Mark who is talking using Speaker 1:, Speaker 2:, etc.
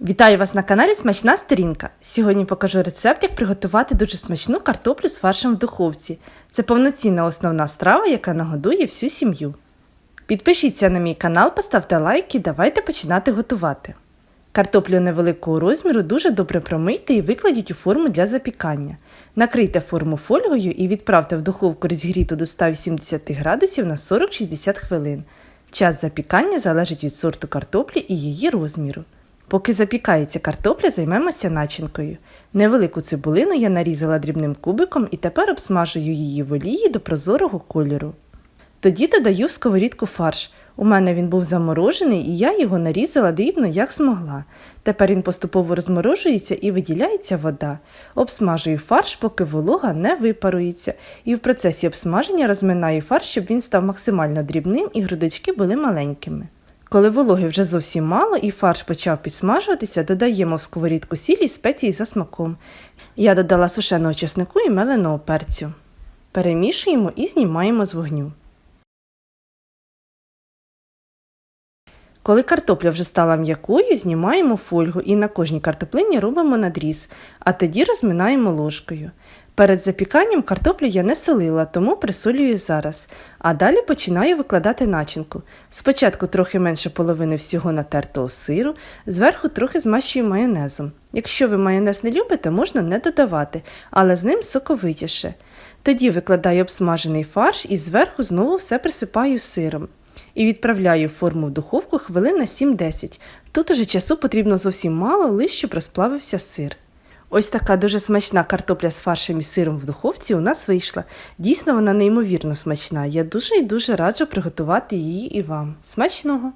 Speaker 1: Вітаю вас на каналі Смачна Сторінка. Сьогодні покажу рецепт, як приготувати дуже смачну картоплю з фаршем в духовці. Це повноцінна основна страва, яка нагодує всю сім'ю. Підпишіться на мій канал, поставте лайк і давайте починати готувати. Картоплю невеликого розміру дуже добре промийте і викладіть у форму для запікання. Накрийте форму фольгою і відправте в духовку розігріту до 180 градусів на 40-60 хвилин. Час запікання залежить від сорту картоплі і її розміру. Поки запікається картопля, займемося начинкою. Невелику цибулину я нарізала дрібним кубиком і тепер обсмажую її в олії до прозорого кольору. Тоді додаю в сковорідку фарш. У мене він був заморожений, і я його нарізала дрібно, як змогла. Тепер він поступово розморожується і виділяється вода. Обсмажую фарш, поки волога не випарується, і в процесі обсмаження розминаю фарш, щоб він став максимально дрібним і грудочки були маленькими. Коли вологи вже зовсім мало і фарш почав підсмажуватися, додаємо в сковорідку сіль і спеції за смаком. Я додала сушеного чеснику і меленого перцю. Перемішуємо і знімаємо з вогню. Коли картопля вже стала м'якою, знімаємо фольгу і на кожній картоплині робимо надріз, а тоді розминаємо ложкою. Перед запіканням картоплю я не солила, тому присолюю зараз. А далі починаю викладати начинку. Спочатку трохи менше половини всього натертого сиру, зверху трохи змащую майонезом. Якщо ви майонез не любите, можна не додавати, але з ним соковитіше. Тоді викладаю обсмажений фарш і зверху знову все присипаю сиром. І відправляю форму в духовку хвилин на 7-10. Тут уже часу потрібно зовсім мало, лише щоб розплавився сир. Ось така дуже смачна картопля з фаршем і сиром в духовці у нас вийшла. Дійсно, вона неймовірно смачна. Я дуже і дуже раджу приготувати її і вам. Смачного!